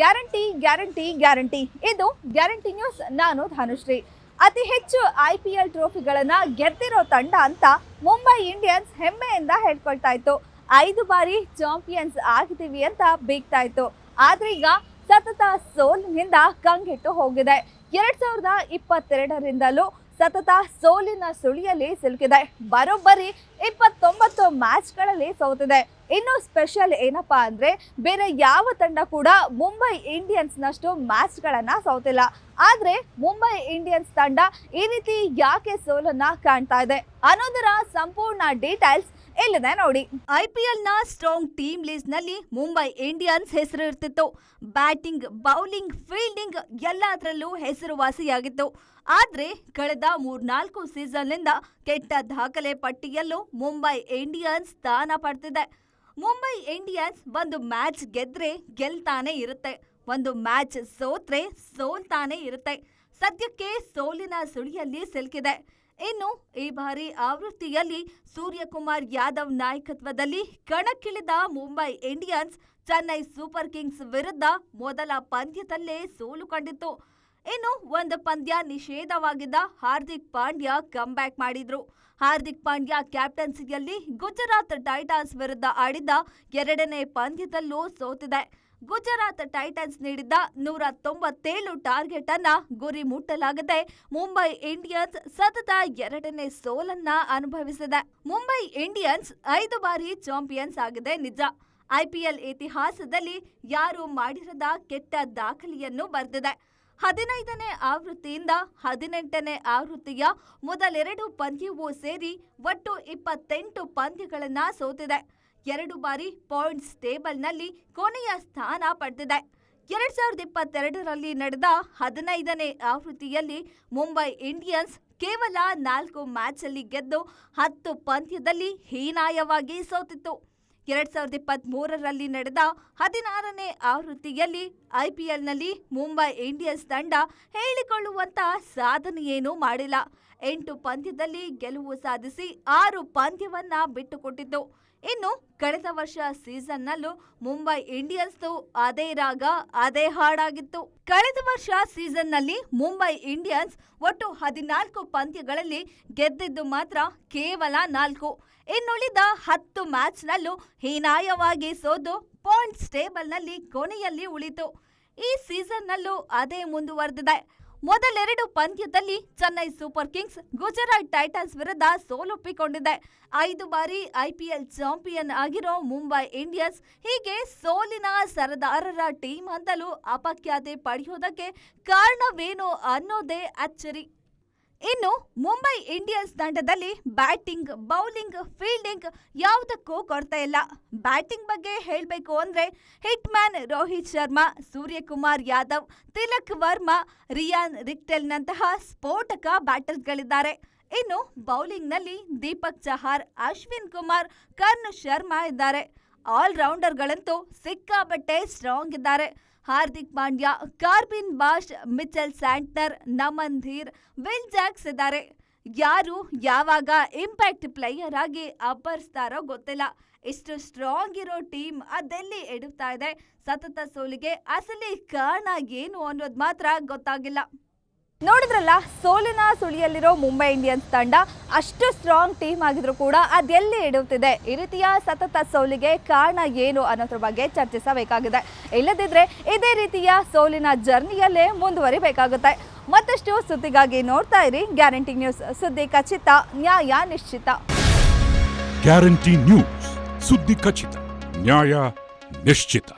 Guarantee guarantee guarantee. ಇದು guarantee news. ನಾನು ಧನುಶ್ರೀ. ಅತಿ ಹೆಚ್ಚು ಐ ಪಿ ಎಲ್ ಟ್ರೋಫಿಗಳನ್ನು ಗೆದ್ದಿರೋ ತಂಡ ಅಂತ ಮುಂಬೈ ಇಂಡಿಯನ್ಸ್ ಹೆಮ್ಮೆಯಿಂದ ಹೇಳ್ಕೊಳ್ತಾ ಇತ್ತು. ಐದು ಬಾರಿ ಚಾಂಪಿಯನ್ಸ್ ಆಗಿದ್ದೀವಿ ಅಂತ ಬೀಗ್ತಾ ಇತ್ತು. ಆದ್ರೆ ಈಗ ಸತತ ಸೋಲಿನಿಂದ ಕಂಗೆಟ್ಟು ಹೋಗಿದೆ. ಎರಡ್ ಸಾವಿರದ ಇಪ್ಪತ್ತೆರಡರಿಂದಲೂ ಸತತ ಸೋಲಿನ ಸುಳಿಯಲ್ಲಿ ಸಿಲುಕಿದೆ. ಬರೋಬ್ಬರಿ ಇಪ್ಪತ್ತೊಂಬತ್ತು ಮ್ಯಾಚ್ಗಳಲ್ಲಿ ಸೋತಿದೆ. ಇನ್ನು ಸ್ಪೆಷಲ್ ಏನಪ್ಪಾ ಅಂದ್ರೆ ಬೇರೆ ಯಾವ ತಂಡ ಕೂಡ ಮುಂಬೈ ಇಂಡಿಯನ್ಸ್ನಷ್ಟು ಮ್ಯಾಚ್ಗಳನ್ನು ಸೋತಿಲ್ಲ. ಆದರೆ ಮುಂಬೈ ಇಂಡಿಯನ್ಸ್ ತಂಡ ಈ ರೀತಿ ಯಾಕೆ ಸೋಲನ್ನ ಕಾಣ್ತಾ ಇದೆ ಅನ್ನೋದರ ಸಂಪೂರ್ಣ ಡೀಟೇಲ್ಸ್ ಇಲ್ಲಿದೆ ನೋಡಿ. ಐ ಪಿ ಎಲ್ನ ಸ್ಟ್ರಾಂಗ್ ಟೀಮ್ ಲಿಸ್ಟ್ನಲ್ಲಿ ಮುಂಬೈ ಇಂಡಿಯನ್ಸ್ ಹೆಸರು ಇರ್ತಿತ್ತು. ಬ್ಯಾಟಿಂಗ್ ಬೌಲಿಂಗ್ ಫೀಲ್ಡಿಂಗ್ ಎಲ್ಲದರಲ್ಲೂ ಹೆಸರುವಾಸಿಯಾಗಿತ್ತು. ಆದ್ರೆ ಕಳೆದ ಮೂರ್ನಾಲ್ಕು ಸೀಸನ್ನಿಂದ ಕೆಟ್ಟ ದಾಖಲೆ ಪಟ್ಟಿಯಲ್ಲೂ ಮುಂಬೈ ಇಂಡಿಯನ್ಸ್ ಸ್ಥಾನ ಪಡ್ತಿದೆ. ಮುಂಬೈ ಇಂಡಿಯನ್ಸ್ ಒಂದು ಮ್ಯಾಚ್ ಗೆದ್ರೆ ಗೆಲ್ತಾನೆ ಇರುತ್ತೆ. ಒಂದು ಮ್ಯಾಚ್ ಸೋತ್ರೆ ಸೋಲ್ತಾನೆ ಇರುತ್ತೆ. ಸದ್ಯಕ್ಕೆ ಸೋಲಿನ ಸುಳಿಯಲ್ಲಿ ಸಿಲುಕಿದೆ. ಇನ್ನು ಈ ಬಾರಿ ಆವೃತ್ತಿಯಲ್ಲಿ ಸೂರ್ಯಕುಮಾರ್ ಯಾದವ್ ನಾಯಕತ್ವದಲ್ಲಿ ಕಣಕ್ಕಿಳಿದ Mumbai Indians Chennai Super Kings ವಿರುದ್ಧ ಮೊದಲ ಪಂದ್ಯದಲ್ಲೇ ಸೋಲು ಕಂಡಿತ್ತು. ಇನ್ನು ಒಂದು ಪಂದ್ಯ ನಿಷೇಧವಾಗಿದ್ದ ಹಾರ್ದಿಕ್ ಪಾಂಡ್ಯ ಬ್ಯಾಕ್ ಮಾಡಿದ್ರು. ಹಾರ್ದಿಕ್ ಪಾಂಡ್ಯ ಕ್ಯಾಪ್ಟನ್ಸಿಯಲ್ಲಿ ಗುಜರಾತ್ ಟೈಟಾನ್ಸ್ ವಿರುದ್ಧ ಆಡಿದ್ದ ಎರಡನೇ ಪಂದ್ಯದಲ್ಲೂ ಸೋತಿದೆ. ಗುಜರಾತ್ ಟೈಟನ್ಸ್ ನೀಡಿದ್ದ ನೂರ ತೊಂಬತ್ತೇಳು ಟಾರ್ಗೆಟ್ ಅನ್ನ ಗುರಿ ಮುಟ್ಟಲಾಗದೆ ಮುಂಬೈ ಇಂಡಿಯನ್ಸ್ ಸತತ ಎರಡನೇ ಸೋಲನ್ನ ಅನುಭವಿಸಿದೆ. ಮುಂಬೈ ಇಂಡಿಯನ್ಸ್ ಐದು ಬಾರಿ ಚಾಂಪಿಯನ್ಸ್ ಆಗಿದೆ ನಿಜ. ಐಪಿಎಲ್ ಇತಿಹಾಸದಲ್ಲಿ ಯಾರು ಮಾಡಿರದ ಕೆಟ್ಟ ದಾಖಲೆಯನ್ನು ಬರೆದಿದೆ. ಹದಿನೈದನೇ ಆವೃತ್ತಿಯಿಂದ ಹದಿನೆಂಟನೇ ಆವೃತ್ತಿಯ ಮೊದಲೆರಡು ಪಂದ್ಯವೂ ಸೇರಿ ಒಟ್ಟು ಇಪ್ಪತ್ತೆಂಟು ಪಂದ್ಯಗಳನ್ನ ಸೋತಿದೆ. ಎರಡು ಬಾರಿ ಪಾಯಿಂಟ್ಸ್ ಟೇಬಲ್ನಲ್ಲಿ ಕೊನೆಯ ಸ್ಥಾನ ಪಡೆದಿದೆ. ಎರಡ್ ಸಾವಿರದ ಇಪ್ಪತ್ತೆರಡರಲ್ಲಿ ನಡೆದ ಹದಿನೈದನೇ ಆವೃತ್ತಿಯಲ್ಲಿ ಮುಂಬೈ ಇಂಡಿಯನ್ಸ್ ಕೇವಲ ನಾಲ್ಕು ಮ್ಯಾಚಲ್ಲಿ ಗೆದ್ದು ಹತ್ತು ಪಂದ್ಯದಲ್ಲಿ ಹೀನಾಯವಾಗಿ ಸೋತಿತ್ತು. ಎರಡ್ ಸಾವಿರದ ಇಪ್ಪತ್ತ್ ಮೂರರಲ್ಲಿ ನಡೆದ ಹದಿನಾರನೇ ಆವೃತ್ತಿಯಲ್ಲಿ ಐಪಿಎಲ್ನಲ್ಲಿ ಮುಂಬೈ ಇಂಡಿಯನ್ಸ್ ತಂಡ ಹೇಳಿಕೊಳ್ಳುವಂತ ಸಾಧನೆಯೇನೂ ಮಾಡಿಲ್ಲ. ಎಂಟು ಪಂದ್ಯದಲ್ಲಿ ಗೆಲುವು ಸಾಧಿಸಿ ಆರು ಪಂದ್ಯವನ್ನ ಬಿಟ್ಟುಕೊಟ್ಟಿತ್ತು. ಇನ್ನು ಕಳೆದ ವರ್ಷ ಸೀಸನ್ನಲ್ಲೂ ಮುಂಬೈ ಇಂಡಿಯನ್ಸ್ದು ಅದೇ ರಾಗ, ಅದೇ ಹಾಡಾಗಿತ್ತು. ಕಳೆದ ವರ್ಷ ಸೀಸನ್ನಲ್ಲಿ ಮುಂಬೈ ಇಂಡಿಯನ್ಸ್ ಒಟ್ಟು ಹದಿನಾಲ್ಕು ಪಂದ್ಯಗಳಲ್ಲಿ ಗೆದ್ದಿದ್ದು ಮಾತ್ರ ಕೇವಲ ನಾಲ್ಕು. ಇನ್ನುಳಿದ ಹತ್ತು ಮ್ಯಾಚ್ನಲ್ಲೂ ಹೀನಾಯವಾಗಿ ಸೋದು ಪಾಯಿಂಟ್ಸ್ ಟೇಬಲ್ನಲ್ಲಿ ಕೊನೆಯಲ್ಲಿ ಉಳಿತು. ಈ ಸೀಸನ್ನಲ್ಲೂ ಅದೇ ಮುಂದುವರೆದಿದೆ. ಮೊದಲೆರಡು ಪಂದ್ಯದಲ್ಲಿ Chennai Super Kings, Gujarat Titans ವಿರುದ್ಧ ಸೋಲೊಪ್ಪಿಕೊಂಡಿದೆ. ಐದು ಬಾರಿ ಐಪಿಎಲ್ ಚಾಂಪಿಯನ್ ಆಗಿರೋ ಮುಂಬೈ ಇಂಡಿಯನ್ಸ್ ಹೀಗೆ ಸೋಲಿನ ಸರದಾರರ ಟೀಮ್ ಅಂತಲೂ ಅಪಖ್ಯಾತಿ ಪಡೆಯೋದಕ್ಕೆ ಕಾರಣವೇನು ಅನ್ನೋದೇ ಅಚ್ಚರಿ. ಇನ್ನು ಮುಂಬೈ ಇಂಡಿಯನ್ಸ್ ತಂಡದಲ್ಲಿ ಬ್ಯಾಟಿಂಗ್, ಬೌಲಿಂಗ್, ಫೀಲ್ಡಿಂಗ್ ಯಾವುದಕ್ಕೂ ಕೊರತೆ ಇಲ್ಲ. ಬ್ಯಾಟಿಂಗ್ ಬಗ್ಗೆ ಹೇಳಬೇಕು ಅಂದ್ರೆ hit man Rohit Sharma, Suryakumar Yadav, Tilak Varma, Ryan ರಿಕ್ಟೆಲ್ನಂತಹ ಸ್ಫೋಟಕ ಬ್ಯಾಟರ್ಸ್ಗಳಿದ್ದಾರೆ. ಇನ್ನು ಬೌಲಿಂಗ್ನಲ್ಲಿ ದೀಪಕ್ ಚಹಾರ್, ಅಶ್ವಿನ್ ಕುಮಾರ್, ಕರ್ಣ್ ಶರ್ಮಾ ಇದ್ದಾರೆ. ಆಲ್ರೌಂಡರ್ಗಳಂತೂ ಸಿಕ್ಕಾಪಟ್ಟೆ ಸ್ಟ್ರಾಂಗ್ ಇದ್ದಾರೆ. Hardik Pandya, Corbin Bosch, Mitchell Santner Naman Dhir Will Jacks ಇದ್ದಾರೆ. ಯಾರು ಯಾವಾಗ ಇಂಪ್ಯಾಕ್ಟ್ ಪ್ಲೇಯರ್ ಆಗಿ ಅಬ್ಬರಿಸ್ತಾರೋ ಗೊತ್ತಿಲ್ಲ. ಇಷ್ಟು ಸ್ಟ್ರಾಂಗ್ ಇರೋ ಟೀಮ್ ಅದೆಲ್ಲಿ ಎಡುತ್ತಾ ಇದೆ? ಸತತ ಸೋಲಿಗೆ ಅಸಲಿ ಕಾರಣ ಏನು ಅನ್ನೋದು ಮಾತ್ರ ಗೊತ್ತಾಗಿಲ್ಲ. ನೋಡಿದ್ರಲ್ಲ, ಸೋಲಿನ ಸುಳಿಯಲ್ಲಿರೋ ಮುಂಬೈ ಇಂಡಿಯನ್ಸ್ ತಂಡ ಅಷ್ಟು ಸ್ಟ್ರಾಂಗ್ ಟೀಮ್ ಆಗಿದ್ರು ಕೂಡ ಅದೆಲ್ಲಿ ಇಡುತ್ತಿದೆ ಈ ರೀತಿಯ ಸತತ ಸೋಲಿಗೆ ಕಾರಣ ಏನು ಅನ್ನೋದ್ರ ಬಗ್ಗೆ ಚರ್ಚಿಸಬೇಕಾಗಿದೆ. ಇಲ್ಲದಿದ್ರೆ ಇದೇ ರೀತಿಯ ಸೋಲಿನ ಜರ್ನಿಯಲ್ಲೇ ಮುಂದುವರಿಬೇಕಾಗುತ್ತೆ. ಮತ್ತಷ್ಟು ಸುದ್ದಿಗಾಗಿ ನೋಡ್ತಾ ಇರಿ. ಗ್ಯಾರಂಟಿ ನ್ಯೂಸ್ ಸುದ್ದಿ ಖಚಿತ, ನ್ಯಾಯ ನಿಶ್ಚಿತ. ಗ್ಯಾರಂಟಿ ನ್ಯೂಸ್ ಸುದ್ದಿ ಖಚಿತ, ನ್ಯಾಯ ನಿಶ್ಚಿತ.